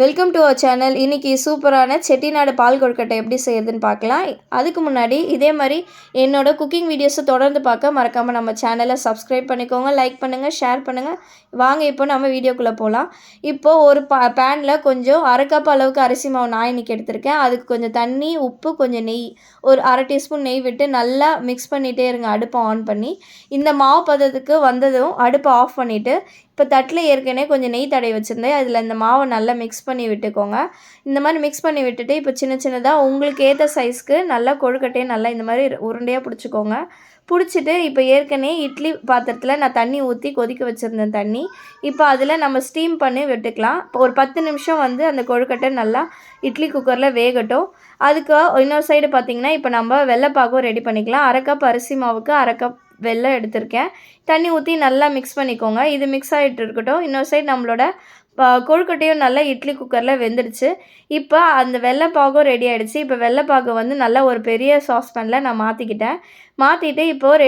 Welcome to our channel இன்றைக்கி சூப்பரான செட்டிநாடு பால் கொழுக்கட்டை எப்படி செய்யறதுன்னு பார்க்கலாம். அதுக்கு முன்னாடி இதே மாதிரி என்னோடய குக்கிங் வீடியோஸை தொடர்ந்து பார்க்க மறக்காமல் நம்ம சேனலை சப்ஸ்கிரைப் பண்ணிக்கோங்க லைக் பண்ணுங்கள் ஷேர் பண்ணுங்கள் வாங்க இப்போ நம்ம வீடியோக்குள்ளே போகலாம் இப்போது ஒரு பா பேனில் கொஞ்சம் அரை கப் அளவுக்கு அரிசி மாவு நான் இன்றைக்கி எடுத்திருக்கேன். அதுக்கு கொஞ்சம் தண்ணி உப்பு கொஞ்சம் நெய் ஒரு அரை டீஸ்பூன் நெய் விட்டு நல்லா மிக்ஸ் பண்ணிகிட்டே இருங்க. அடுப்பை ஆன் பண்ணி. இந்த மாவு பதத்துக்கு வந்ததும் அடுப்பை ஆஃப் பண்ணிவிட்டு இப்போ தட்டில் ஏற்கனவே கொஞ்சம் நெய் தடவி வச்சுருந்தேன். அதில் இந்த மாவை நல்லா மிக்ஸ் பண்ணி விட்டுக்கோங்க. இந்த மாதிரி மிக்ஸ் பண்ணி விட்டுட்டு இப்போ சின்ன சின்னதாக உங்களுக்கு ஏற்ற சைஸ்க்கு நல்லா கொழுக்கட்டையை நல்லா இந்த மாதிரி உருண்டையாக பிடிச்சிக்கோங்க. பிடிச்சிட்டு இப்போ ஏற்கனவே இட்லி பாத்திரத்தில் நான் தண்ணி ஊற்றி கொதிக்க வச்சுருந்தேன் தண்ணி. இப்போ அதில் நம்ம ஸ்டீம் பண்ணி விட்டுக்கலாம். இப்போ ஒரு பத்து நிமிஷம் வந்து அந்த கொழுக்கட்டை நல்லா இட்லி குக்கரில் வேகட்டும். அதுக்கு இன்னொரு சைடு பார்த்திங்கன்னா இப்போ நம்ம வெள்ளைப்பாக்கும் ரெடி பண்ணிக்கலாம். அரை கப் அரிசி மாவுக்கு அரை கப் வெல்லம் எடுத்திருக்கேன். தண்ணி ஊற்றி நல்லா மிக்ஸ் பண்ணிக்கோங்க. இது மிக்ஸ் ஆகிட்டு இருக்கட்டும். இன்னொரு சைடு நம்மளோட கொழுக்கட்டையும் நல்லா இட்லி குக்கரில் வெந்துடுச்சு. இப்போ அந்த வெள்ளைப்பாகும் ரெடி ஆகிடுச்சு இப்போ வெள்ளைப்பாகு வந்து நல்லா ஒரு பெரிய சாஸ்பேனில் நான் மாற்றிக்கிட்டேன் மாற்றிட்டு இப்போது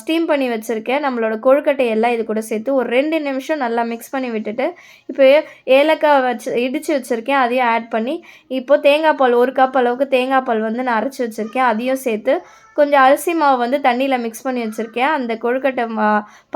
ஸ்டீம் பண்ணி வச்சுருக்கேன். நம்மளோட கொழுக்கட்டை எல்லாம் இது கூட சேர்த்து ஒரு ரெண்டு நிமிஷம் நல்லா மிக்ஸ் பண்ணி விட்டுட்டு இப்போ ஏலக்காய் வச்சு இடித்து வச்சுருக்கேன். அதையும் ஆட் பண்ணி இப்போது தேங்காய் பால் ஒரு கப் அளவுக்கு தேங்காய் பால் வந்து நான் அரைச்சி வச்சுருக்கேன். அதையும் சேர்த்து கொஞ்சம் அரிசி மாவு வந்து தண்ணியில் மிக்ஸ் பண்ணி வச்சுருக்கேன். அந்த கொழுக்கட்டை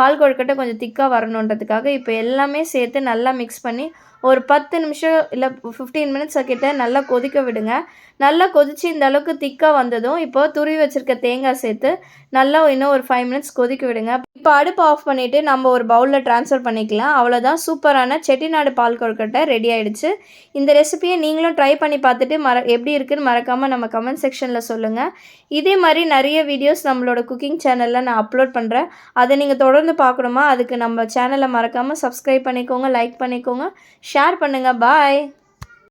பால் கொழுக்கட்டை கொஞ்சம் திக்காக வரணுன்றதுக்காக இப்போ எல்லாமே சேர்த்து நல்லா மிக்ஸ் பண்ணி பண்ணி ஒரு பத்து நிமிஷம் இல்லை ஃபிஃப்டீன் மினிட்ஸ் கிட்ட நல்லா கொதிக்க விடுங்க. நல்லா கொதித்து இந்த அளவுக்கு திக்காக வந்ததும் இப்போ துருவி வச்சுருக்க தேங்காய் சேர்த்து நல்லா இன்னும் ஒரு ஃபைவ் மினிட்ஸ் கொதிக்க விடுங்க. இப்போ அடுப்பு ஆஃப் பண்ணிவிட்டு நம்ம ஒரு பவுலில் ட்ரான்ஸ்ஃபர் பண்ணிக்கலாம். அவ்வளோதான் சூப்பரான செட்டிநாடு பால் கொழுக்கட்டை ரெடி ஆகிடுச்சு இந்த ரெசிபியை நீங்களும் ட்ரை பண்ணி பார்த்துட்டு மற எப்படி இருக்குன்னு மறக்காமல் நம்ம கமெண்ட் செக்ஷனில் சொல்லுங்கள் இதே மாதிரி நிறைய வீடியோஸ் நம்மளோட குக்கிங் சேனலில் நான் அப்லோட் பண்ணுறேன் அதை நீங்கள் தொடர்ந்து பார்க்கணுமா? அதுக்கு நம்ம சேனலை மறக்காமல் சப்ஸ்கிரைப் பண்ணிக்கோங்க லைக் பண்ணிக்கோங்க ஷேர் பண்ணுங்கள் பாய்.